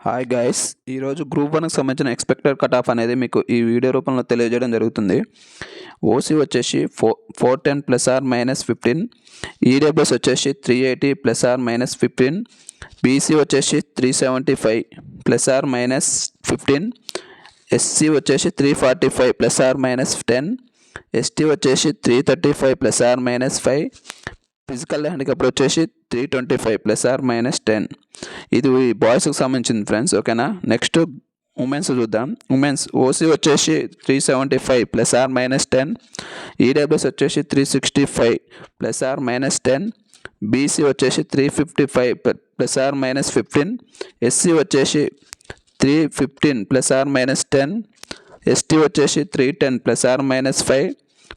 Hi guys ఈరోజు group వన్కి సంబంధించిన ఎక్స్పెక్టెడ్ కట్ ఆఫ్ అనేది మీకు ఈ వీడియో రూపంలో తెలియజేయడం జరుగుతుంది. ఓసీ వచ్చేసి four four ten plus or minus fifteen EWS వచ్చేసి three eighty plus or minus fifteen BC వచ్చేసి three seventy five plus or minus fifteen SC వచ్చేసి three forty five plus or minus ten ST వచ్చేసి three thirty five plus or minus five physical handicap వచ్చేసి three twenty five plus or minus ten ఇది బాయ్స్కి సంబంధించింది friends ఓకేనా next women's చూద్దాం. Women's OC వచ్చేసి three seventy five plus or minus ten EWS వచ్చేసి three sixty five plus or minus ten BC వచ్చేసి three fifty five plus or minus fifteen SC వచ్చేసి three fifteen plus or minus ten ST వచ్చేసి three ten plus or minus five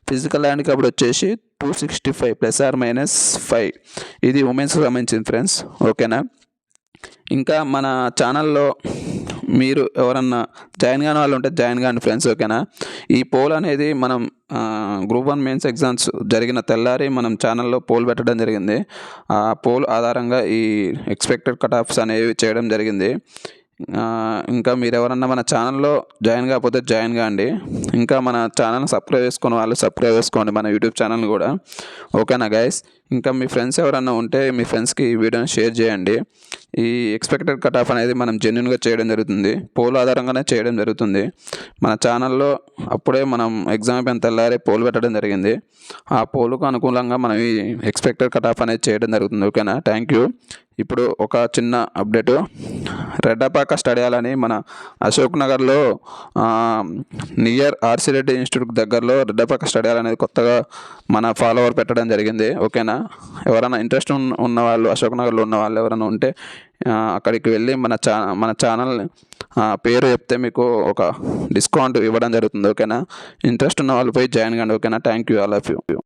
physical handicapped వచ్చేసి two sixty five plus or minus five ఇది ఉమెన్స్కి సంబంధించింది friends ఓకేనా ఇంకా మన ఛానల్లో మీరు ఎవరన్నా జాయిన్ కాని వాళ్ళు ఉంటే జాయిన్ కాని ఫ్రెండ్స్ ఓకేనా ఈ పోల్ అనేది మనం గ్రూప్ వన్ మెయిన్స్ ఎగ్జామ్స్ జరిగిన తెల్లారి మనం ఛానల్లో పోల్ పెట్టడం జరిగింది. ఆ పోల్ ఆధారంగా ఈ ఎక్స్పెక్టెడ్ కట్ ఆఫ్స్ అనేవి చేయడం జరిగింది. ఇంకా మీరు ఎవరన్నా మన ఛానల్లో జాయిన్ కాకపోతే జాయిన్ కాండి. ఇంకా మన ఛానల్ సబ్స్క్రైబ్ చేసుకున్న వాళ్ళు సబ్స్క్రైబ్ చేసుకోండి మన యూట్యూబ్ ఛానల్ కూడా. ఓకేనా గైస్? ఇంకా మీ ఫ్రెండ్స్ ఎవరన్నా ఉంటే మీ ఫ్రెండ్స్కి ఈ వీడియోని షేర్ చేయండి. ఈ ఎక్స్పెక్టెడ్ కట్ ఆఫ్ అనేది మనం జెన్యున్గా చేయడం జరుగుతుంది. పోల్ ఆధారంగానే చేయడం జరుగుతుంది. మన ఛానల్లో అప్పుడే మనం ఎగ్జామ్ అయిపోయిన తెల్లారే పోల్ పెట్టడం జరిగింది. ఆ పోలుకు అనుకూలంగా మనం ఈ ఎక్స్పెక్టెడ్ కట్ ఆఫ్ అనేది చేయడం జరుగుతుంది. ఓకేనా? థ్యాంక్ యూ ఇప్పుడు ఒక చిన్న అప్డేటు. రెడ్డపాక స్టడియాలని మన అశోక్ నగర్లో నియర్ ఆర్సీ రెడ్డి ఇన్స్టిట్యూట్ దగ్గరలో రెడ్డపాక స్టడియాల్ అనేది కొత్తగా మన ఫాలోవర్ పెట్టడం జరిగింది. ఓకేనా? ఎవరైనా ఇంట్రెస్ట్ ఉన్న వాళ్ళు అశోక్ నగర్లో ఉన్న వాళ్ళు ఎవరైనా ఉంటే అక్కడికి వెళ్ళి మన ఛా మన ఛానల్ పేరు చెప్తే మీకు ఒక డిస్కౌంట్ ఇవ్వడం జరుగుతుంది. ఓకేనా? ఇంట్రెస్ట్ ఉన్న వాళ్ళు పోయి జాయిన్ కండి. ఓకేనా? Thank you. I love you.